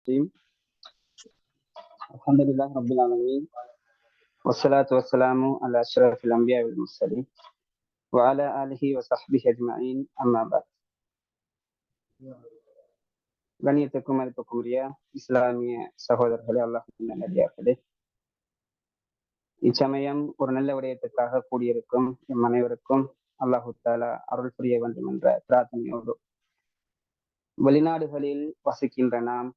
الرجيم الحمد لله رب العالمين والصلاة والسلام على أشرف الأنبياء والمرسلين وعلى آله وصحبه أجمعين أما بعد கணியத்துக்கும் மதிப்புக்கும் உரிய இஸ்லாமிய சகோதரர்களே அல்லாஹ் நல்லடியார்களே இச்சமயம் ஒரு நல்ல விடயத்துக்காக கூடியிருக்கும் எம் அனைவருக்கும் அல்லாஹு தாலா அருள் புரிய வேண்டும் என்ற பிரார்த்தனையோடு வெளிநாடுகளில் வசிக்கின்ற நாம்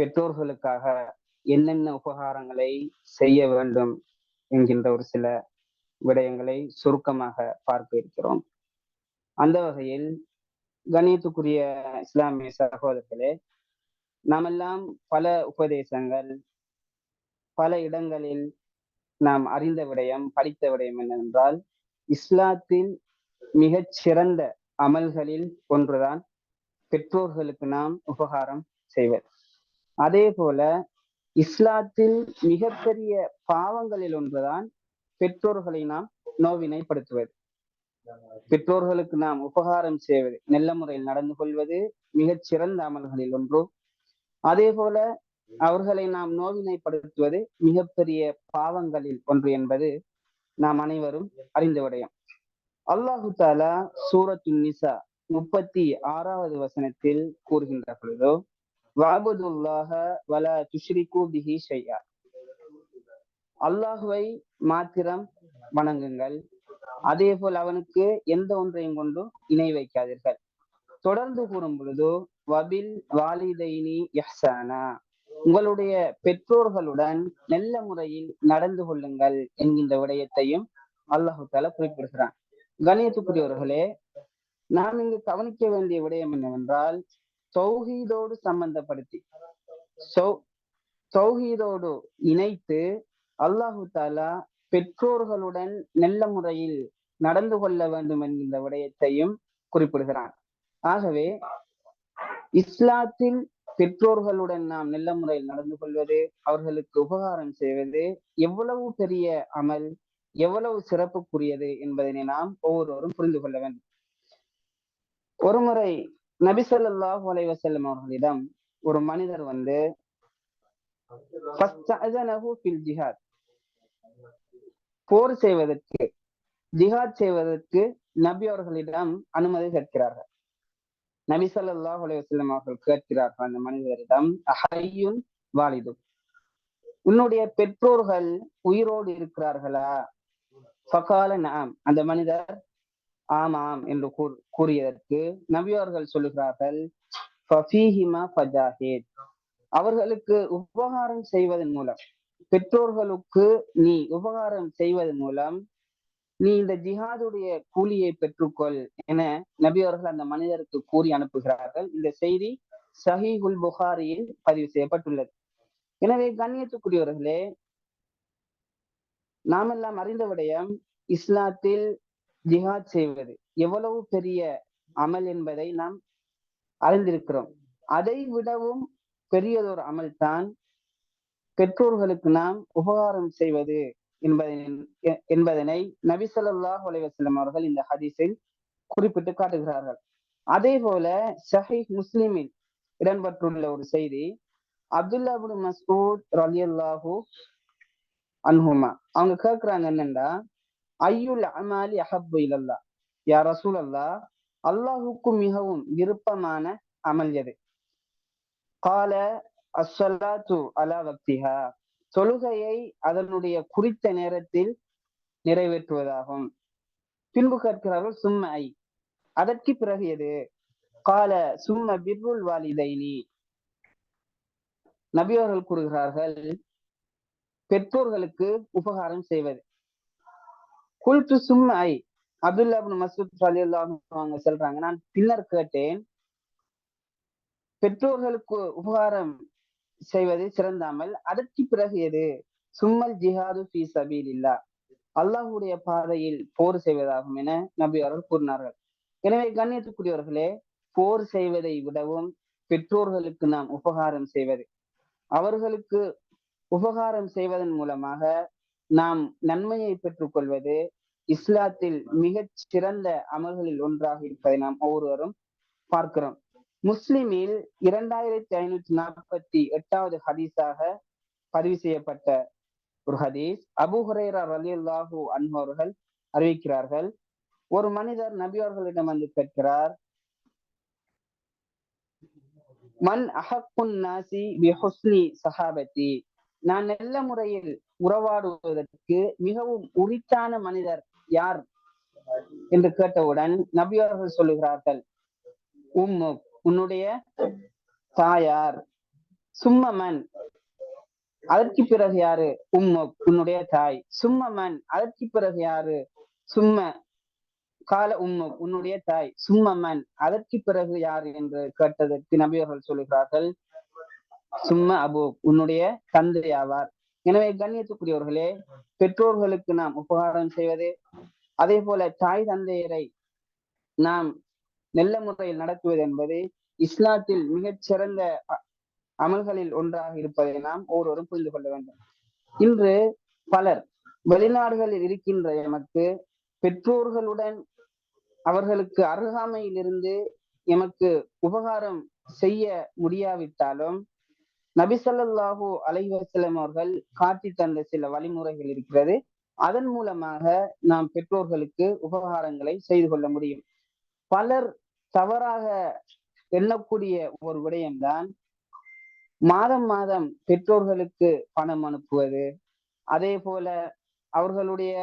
பெற்றோர்களுக்காக என்னென்ன உபகாரங்களை செய்ய வேண்டும் என்கின்ற ஒரு சில விடயங்களை சுருக்கமாக பார்க்க இருக்கிறோம். அந்த வகையில் கணியத்துக்குரிய இஸ்லாமிய சகோதரர்களே நாமெல்லாம் பல உபதேசங்கள் பல இடங்களில் நாம் அறிந்த விடயம் படித்த விடயம் என்னவென்றால் இஸ்லாத்தின் மிகச் சிறந்த அமல்களில் ஒன்றுதான் பெற்றோர்களுக்கு நாம் உபகாரம் செய்வது. அதே போல இஸ்லாத்தில் மிகப்பெரிய பாவங்களில் ஒன்றுதான் பெற்றோர்களை நாம் நோவினைப்படுத்துவது. பெற்றோர்களுக்கு நாம் உபகாரம் செய்வது நல்ல முறையில் நடந்து கொள்வது மிகச் சிறந்த அமல்களில் ஒன்று. அதே போல அவர்களை நாம் நோவினைப்படுத்துவது மிகப்பெரிய பாவங்களில் ஒன்று என்பது நாம் அனைவரும் அறிந்த விடயம். அல்லாஹு தாலா சூரத்து நிசா முப்பத்தி ஆறாவது வசனத்தில் கூறுகின்ற பொழுதோ வாபுதுல்லாஹ வல துஷ்ரிகு பிஹி ஷையா அல்லாஹுவை மாத்திரம் வணங்குங்கள். அதே போல் அவனுக்கு எந்த ஒன்றையும் கொண்டும் இணை வைக்காதீர்கள். தொடர்ந்து கூறும் பொழுது வபில் வாலிதைனி யஹ்சானா உங்களுடைய பெற்றோர்களுடன் நல்ல முறையில் நடந்து கொள்ளுங்கள் என்கின்ற விடயத்தையும் அல்லாஹு தால குறிப்பிடுகிறான். கணியத்துக்குரியவர்களே நாம் இங்கு கவனிக்க வேண்டிய விடயம் என்னவென்றால் சௌஹீதோடு சம்பந்தப்படுத்தி. சௌஹீதோடு இணைத்து அல்லாஹு தாலா பெற்றோர்களுடன் நல்ல முறையில் நடந்து கொள்ள வேண்டும் என்கின்ற விடயத்தையும் குறிப்பிடுகிறான். ஆகவே இஸ்லாத்தில் பெற்றோர்களுடன் நாம் நல்ல முறையில் நடந்து கொள்வது அவர்களுக்கு உபகாரம் செய்வது எவ்வளவு பெரிய அமல் எவ்வளவு சிறப்புக்குரியது என்பதனை நாம் ஒவ்வொருவரும் புரிந்து கொள்ள வேண்டும். ஒருமுறை நபிசல்லாஹு அலைவசல்லம் அவர்களிடம் ஒரு மனிதர் வந்து ஜிஹாத். போர் செய்வதற்கு ஜிஹாத் செய்வதற்கு நபி அவர்களிடம் அனுமதி கேட்கிறார்கள். நபி சல்லாஹ் அலைவசல்லம் அவர்கள் கேட்கிறார்கள் அந்த மனிதரிடம் அஹையுன் வாலிது உன்னுடைய பெற்றோர்கள் உயிரோடு இருக்கிறார்களா? ஃபகால நாம் அந்த மனிதர் ஆமாம் என்று கூறியதற்கு நபியவர்கள் சொல்லுகிறார்கள் அவர்களுக்கு உபகாரம் செய்வதன் மூலம் பெற்றோர்களுக்கு நீ உபகாரம் செய்வதன் மூலம் நீ இந்த ஜிஹாதுடைய கூலியை பெற்றுக்கொள் என நபியவர்கள் அந்த மனிதருக்கு கூறி அனுப்புகிறார்கள். இந்த செய்தி சஹீஹுல் புகாரியில் பதிவு செய்யப்பட்டுள்ளது. எனவே கண்ணியத்துக்குரியவர்களே நாமெல்லாம் அறிந்த விடயம் இஸ்லாத்தில் ஜிஹாத் செய்வது. எவ்வளவு பெரிய அமல் என்பதை நாம் அறிந்திருக்கிறோம். அதை விடவும் பெரியதொரு அமல் தான் பெற்றோர்களுக்கு நாம் உபகாரம் செய்வது என்பதை என்பதனை நபி சொல்லாஹ் அவர்கள் இந்த ஹதீஸில் குறிப்பிட்டு காட்டுகிறார்கள். அதே போல ஷஹீஹ் முஸ்லிமில் இடம்பெற்றுள்ள ஒரு செய்தி அப்துல்லா மசூத் ரலி அல்லாஹூ அன்ஹுமா. அவங்க கேட்கிறாங்க என்னண்டா ஐயுல் அமாலி அஹப்பு இல்லல்லா யா ரசூல் அல்லா அல்லாஹுக்கு மிகவும் விருப்பமான அமல் எது? கால அஸ்வல்லாத்து அலா வக்திஹா. தொழுகையை அதனுடைய குறித்த நேரத்தில் நிறைவேற்றுவதாகும். பின்பு கற்கிறார்கள் சும்ம ஐ. அதற்கு பிறகு எது? கால சும்ம பிர்ருல் வாலிதைனி. நபியவர்கள் கூறுகிறார்கள் பெற்றோர்களுக்கு உபகாரம் செய்வது. குல்து சும் ஐ அப்துல்லா மசூத் அலி அவங்க சொல்றாங்க. நான் பின்னர் கேட்டேன். பெற்றோர்களுக்கு உபகாரம் செய்வது சிறந்தாமல் அதற்கு பிறகு எது? சும்மல் ஜிஹாது ஃபி சபீல் இல்லா அல்லாஹுடைய பாதையில் போர் செய்வதாகும் என நபி அவர்கள் கூறினார்கள். எனவே கண்ணியத்துக்குரியவர்களே போர் செய்வதை விடவும் பெற்றோர்களுக்கு நாம் உபகாரம் செய்வது. அவர்களுக்கு உபகாரம் செய்வதன் மூலமாக நாம் நன்மையை பெற்றுக்கொள்வது இஸ்லாத்தில் மிகச் சிறந்த அமல்களில் ஒன்றாக இருப்பதை நாம் ஒவ்வொருவரும் பார்க்கிறோம். முஸ்லிமில் இரண்டாயிரத்தி ஐநூத்தி நாற்பத்தி எட்டாவது ஹதீஸாக பதிவு செய்யப்பட்ட ஒரு ஹதீஸ். அபு ஹுரேரா ரலியல்லாஹு அன்ஹு அவர்கள் அறிவிக்கிறார்கள் ஒரு மனிதர் நபி அவர்களிடம் வந்து கேட்கிறார் மன் அஹக்குன் நாசி பி ஹுஸ்னி சஹாபத்தி? நான் நல்ல முறையில் உறவாடுவதற்கு மிகவும் உரித்தான மனிதர் யார்? என்று கேட்டவுடன் நபியவர்கள் சொல்லுகிறார்கள் உம்மு உன்னுடைய தாயார் சும்மமன் அதற்கு பிறகு யாரு? உம்மு உன்னுடைய தாய் சும்மமன் அதற்கு பிறகு யாரு? சும்ம கால உம்மு உன்னுடைய தாய் சும்மமன் அதற்கு பிறகு யார்? என்று கேட்டதற்கு நபியர்கள் சொல்லுகிறார்கள் சும்மா அபு உன்னுடைய தந்தை ஆவார் எனவே கண்ணியத்துக்குரியவர்களே பெற்றோர்களுக்கு நாம் உபகாரம் செய்வது அதே போல தாய் தந்தையரை நாம் நல்ல முறையில் நடத்துவது என்பது இஸ்லாத்தில் மிகச்சிறந்த அமல்களில் ஒன்றாக இருப்பதை நாம் ஒவ்வொருவரும் புரிந்து கொள்ள வேண்டும். இன்று பலர் வெளிநாடுகளில் இருக்கின்ற எமக்கு பெற்றோர்களுடன் அவர்களுக்கு அருகாமையில் இருந்து எமக்கு உபகாரம் செய்ய முடியாவிட்டாலும் நபிசல்லாஹூ அலைவாசலம் அவர்கள் காட்டி தந்த சில வழிமுறைகள் இருக்கிறது. அதன் மூலமாக நாம் பெற்றோர்களுக்கு உபகாரங்களை செய்து கொள்ள முடியும். பலர் தவறாக எண்ணக்கூடிய ஒரு விடயம்தான் மாதம் மாதம் பெற்றோர்களுக்கு பணம் அனுப்புவது. அதே போல அவர்களுடைய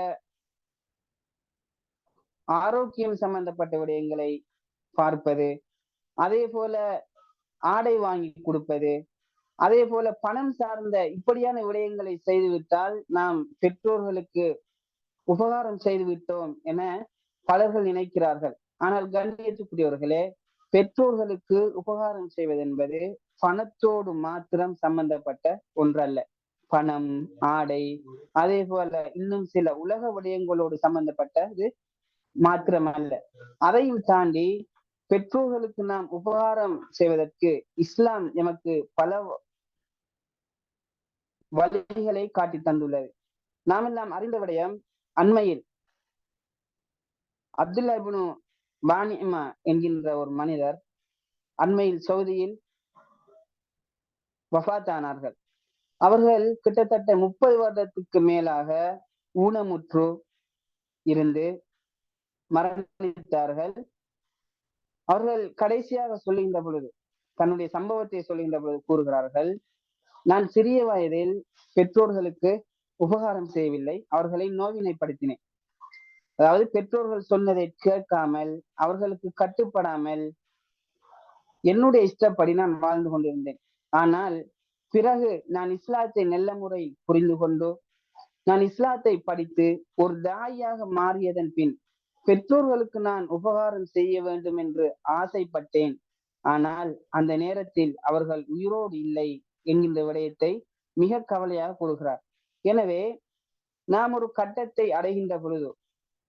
ஆரோக்கியம் சம்பந்தப்பட்ட விடயங்களை பார்ப்பது. அதே போல ஆடை வாங்கி கொடுப்பது. அதே போல பணம் சார்ந்த இப்படியான விடயங்களை செய்துவிட்டால் நாம் பெற்றோர்களுக்கு உபகாரம் செய்து விட்டோம் என பலர்கள் நினைக்கிறார்கள். ஆனால் கண்ணியத்துக்குரியவர்களே பெற்றோர்களுக்கு உபகாரம் செய்வது என்பது பணத்தோடு மாத்திரம் சம்பந்தப்பட்ட ஒன்றல்ல. பணம் ஆடை அதே போல இன்னும் சில உலக விடயங்களோடு சம்பந்தப்பட்டது அல்ல அதையும் தாண்டி பெற்றோர்களுக்கு நாம் உபகாரம் செய்வதற்கு இஸ்லாம் எமக்கு பல வழிகளை காட்டி தந்துள்ளது. நாம் எல்லாம் அறிந்த விடயம் அண்மையில் அப்துல்லா பானிமா என்கின்ற ஒரு மனிதர் அண்மையில் சவுதியில் வஃத்தானார்கள். அவர்கள் கிட்டத்தட்ட முப்பது வருடத்துக்கு மேலாக ஊனமுற்று இருந்து மரணித்தார்கள். அவர்கள் கடைசியாக சொல்லுகின்ற பொழுது தன்னுடைய சம்பவத்தை சொல்லுகின்ற பொழுது கூறுகிறார்கள் நான் சிறிய வயதில் பெற்றோர்களுக்கு உபகாரம் செய்யவில்லை அவர்களை நோவினைப்படுத்தினேன். அதாவது பெற்றோர்கள் சொன்னதை கேட்காமல் அவர்களுக்கு கட்டுப்படாமல் என்னுடைய இஷ்டப்படி நான் வாழ்ந்து கொண்டிருந்தேன். ஆனால் பிறகு நான் இஸ்லாத்தை நல்ல முறையில் புரிந்து கொண்டு நான் இஸ்லாத்தை படித்து ஒரு தாயாக மாறியதன் பின் பெற்றோர்களுக்கு நான் உபகாரம் செய்ய வேண்டும் என்று ஆசைப்பட்டேன். ஆனால் அந்த நேரத்தில் அவர்கள் உயிரோடு இல்லை. என்கின்ற விடயத்தை மிக கவலையாக கூறுகிறார் எனவே நாம் ஒரு கட்டத்தை அடைகின்ற பொழுது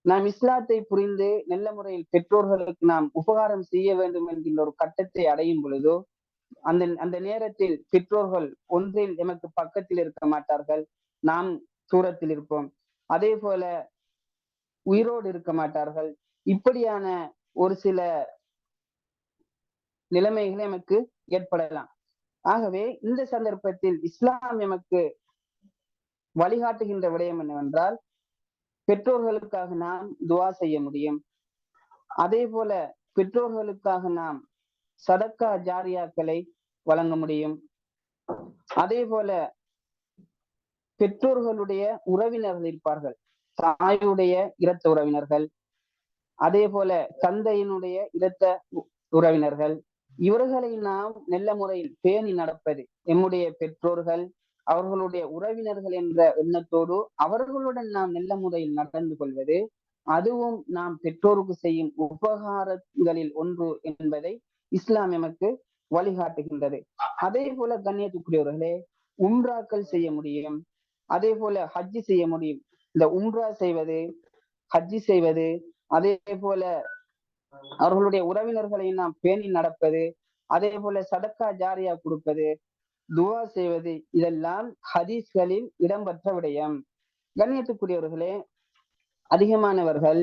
நாம் இஸ்லாத்தை புரிந்து நல்ல முறையில் பெற்றோர்களுக்கு நாம் உபகாரம் செய்ய வேண்டும் என்கின்ற ஒரு கட்டத்தை அடையும் பொழுதோ அந்த அந்த நேரத்தில் பெற்றோர்கள் ஒன்றில் எமக்கு பக்கத்தில் இருக்க மாட்டார்கள் நாம் தூரத்தில் இருப்போம். அதே போல உயிரோடு இருக்க மாட்டார்கள். இப்படியான ஒரு சில நிலைமைகள் எமக்கு ஏற்படலாம். ஆகவே இந்த சந்தர்ப்பத்தில் இஸ்லாம் எமக்கு வழிகாட்டுகின்ற விடயம் என்னவென்றால் பெற்றோர்களுக்காக நாம் துவா செய்ய முடியும். அதே போல பெற்றோர்களுக்காக நாம் சதக்கா ஜாரியாக்களை வழங்க முடியும். அதே போல பெற்றோர்களுடைய உறவினர்கள் இருப்பார்கள். தாயுடைய இரத்த உறவினர்கள். அதே போல தந்தையினுடைய இரத்த உறவினர்கள். இவர்களை நாம் நல்ல முறையில் பேணி நடப்பது எம்முடைய பெற்றோர்கள் அவர்களுடைய உறவினர்கள் என்ற எண்ணத்தோடு அவர்களுடன் நாம் நல்ல முறையில் நடந்து கொள்வது அதுவும் நாம் பெற்றோருக்கு செய்யும் உபகாரங்களில் ஒன்று என்பதை இஸ்லாம் எமக்கு வழிகாட்டுகின்றது. அதே போல கண்ணியத்துக்குரியவர்களே உம்ராக்கள் செய்ய முடியும் அதே போல ஹஜ்ஜி செய்ய முடியும். இந்த உம்ரா செய்வது ஹஜ்ஜி செய்வது அதே போல அவர்களுடைய உறவினர்களை நாம் பேணி நடப்பது அதே போல சடக்கா ஜாரியா கொடுப்பது துவா செய்வது இதெல்லாம் ஹதீஸ்களில் இடம்பெற்ற விடயம். கண்ணியத்துக்குரியவர்களே அதிகமானவர்கள்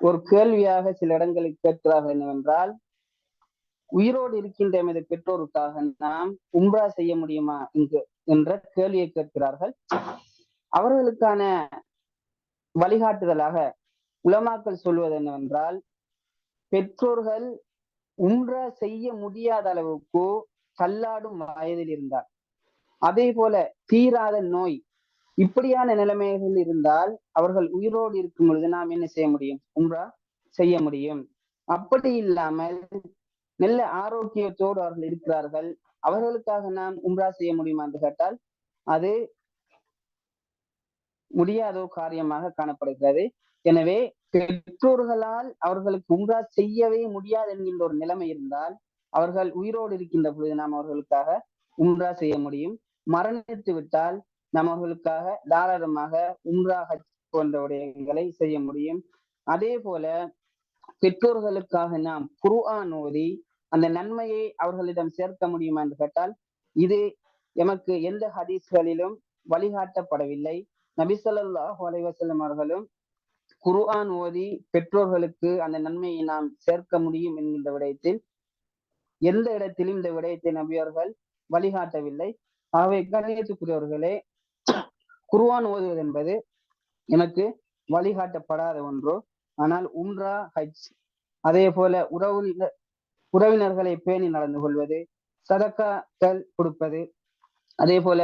ஒரு கேள்வியாக சில இடங்களில் கேட்கிறார்கள் என்னவென்றால் உயிரோடு இருக்கின்ற எமது பெற்றோருக்காக நாம் உம்ரா செய்ய முடியுமா என்கு என்ற கேள்வியை கேட்கிறார்கள். அவர்களுக்கான வழிகாட்டுதலாக உலமாக்கள் சொல்வது என்னவென்றால் பெற்றோர்கள் உன்றா செய்ய முடியாத அளவுக்கு தள்ளாடும் வயதில் இருந்தார். அதே போல தீராத நோய் இப்படியான நிலைமைகள் இருந்தால் அவர்கள் உயிரோடு இருக்கும் பொழுது நாம் என்ன செய்ய முடியும்? உம்ரா செய்ய முடியும். அப்படி இல்லாமல் நல்ல ஆரோக்கியத்தோடு அவர்கள் இருக்கிறார்கள். அவர்களுக்காக நாம் உம்ரா செய்ய முடியுமா என்று கேட்டால் அது முடியாத காரியமாக காணப்படுகிறது. எனவே பெற்றோர்களால் அவர்களுக்கு உம்ரா செய்யவே முடியாது என்கின்ற ஒரு நிலைமை இருந்தால் அவர்கள் உயிரோடு இருக்கின்ற பொழுது நாம் அவர்களுக்காக உம்ரா செய்ய முடியும். மரணித்து விட்டால் நாம் அவர்களுக்காக தாராளமாக உம்ரா ஹஜ் போன்ற விடயங்களை செய்ய முடியும். அதே போல பெற்றோர்களுக்காக நாம் குர்ஆன் ஓதி அந்த நன்மையை அவர்களிடம் சேர்க்க முடியுமா என்று கேட்டால் இது எமக்கு எந்த ஹதீஸ்களிலும் வழிகாட்டப்படவில்லை. நபிசல்லாஹ் அலைவசல்லம் அவர்களும் குர்ஆன் ஓதி பெற்றோர்களுக்கு அந்த நன்மையை நாம் சேர்க்க முடியும் என்கின்ற விடயத்தில் எந்த இடத்திலும் இந்த விடயத்தை நபியவர்கள் வழிகாட்டவில்லை. ஆகவே கணியத்துக்குரியவர்களே குருவான் ஓதுவது என்பது எனக்கு வழிகாட்டப்படாத ஒன்றோ. ஆனால் உம்ரா ஹஜ் அதே போல உறவு உறவினர்களை பேணி நடந்து கொள்வது சதக்காக்கள் கொடுப்பது அதே போல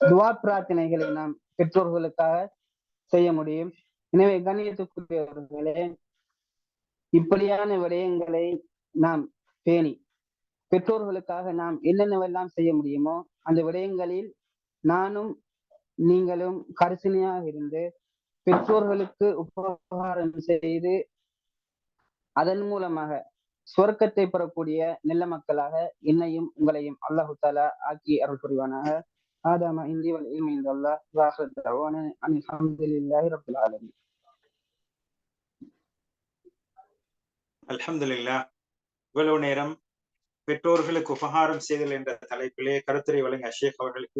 துவா பிரார்த்தனைகளை நாம் பெற்றோர்களுக்காக செய்ய முடியும். எனவே கண்ணியத்துக்குரியவர்களே இப்படியான விடயங்களை நாம் பேணி பெற்றோர்களுக்காக நாம் என்னென்னவெல்லாம் செய்ய முடியுமோ அந்த விடயங்களில் நானும் நீங்களும் கரிசனையாக இருந்து பெற்றோர்களுக்கு உபகாரம் செய்து அதன் மூலமாக சுவர்க்கத்தை பெறக்கூடிய நல்ல மக்களாக என்னையும் உங்களையும் அல்லாஹு தாலா ஆக்கி அருள் புரிவானாக. ஆதாம இந்தி வல் இல்மி இந்தல்லா வாஹர் தவான அனில் ஹம்துலில்லாஹி ரப்பில் ஆலமீன் அல்ஹம்துலில்லா இவ்வளவு நேரம் பெற்றோர்களுக்கு உபகாரம் செய்தல் என்ற தலைப்பிலே கருத்துரை வழங்க அஷேக் அவர்களுக்கு